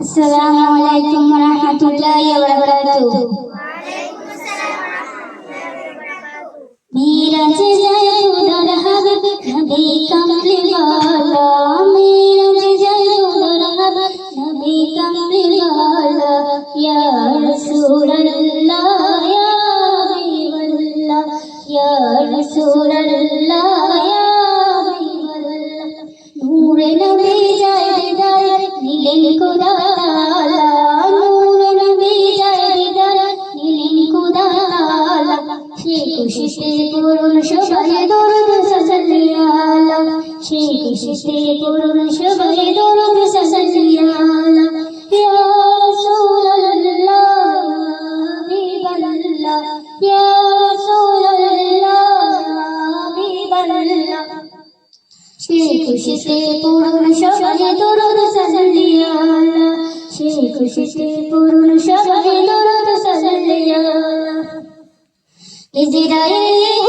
السلام عليكم ورحمة الله وبركاته मेरा जय उधर हब नबी कमरे वाला मेरा जय उधर हब नबी कमरे वाला या रसूल अल्लाह या हबीबल्ला या रसूल अल्लाह या हबीबल्ला नूर नबी খুশিতে পূরণ সবাই দরুদ সাল্লাল্লাহ ইয়া রাসূলুল্লাহ হাবিবাল্লাহ ইয়া রাসূলুল্লাহ হাবিবাল্লাহ সে খুশিতে পূরণ সবাই দরুদ সাল্লাল্লাহ সে খুশিতে পূরণ সবাই দরুদ সাল্লাল্লাহ ইজরাইল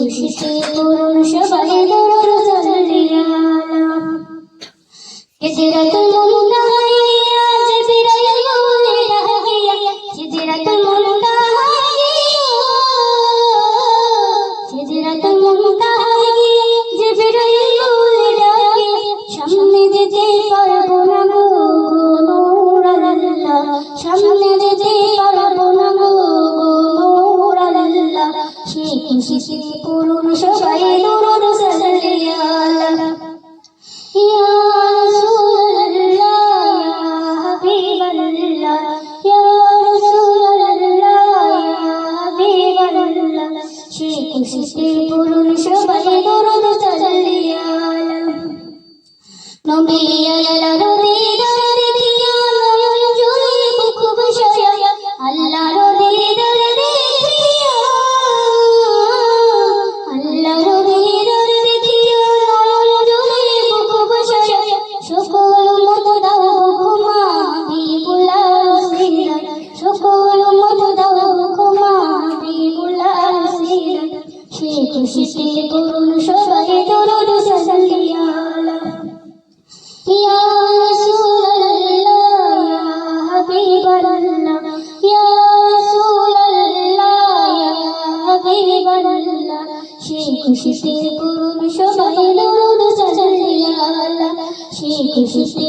খুশিতে পূরণ সবাই দরুদ সাল্লাল্লাহ সিদরাতুল মুনতাহা আল্লাহ সেই খুশিতে পূরণ সবাই দরুদ সাল্লাল্লাহ ইয়া রাসূলুল্লাহ ইয়া হাবিবাল্লাহ ইয়া রাসূলুল্লাহ ইয়া হাবিবাল্লাহ সেই খুশিতে পূরণ সবাই দরুদ সাল্লাল্লাহ নবী সে খুশিতে করুন সবাই দরুদ সাল্লাল্লাহ ইয়া রাসূলুল্লাহ, ইয়া হাবিবাল্লাহ, ইয়া রাসূলুল্লাহ, ইয়া হাবিবাল্লাহ। সেই খুশিতে পূরণ সবাই দরুদ সাল্লাল্লাহ সেই খুশিতে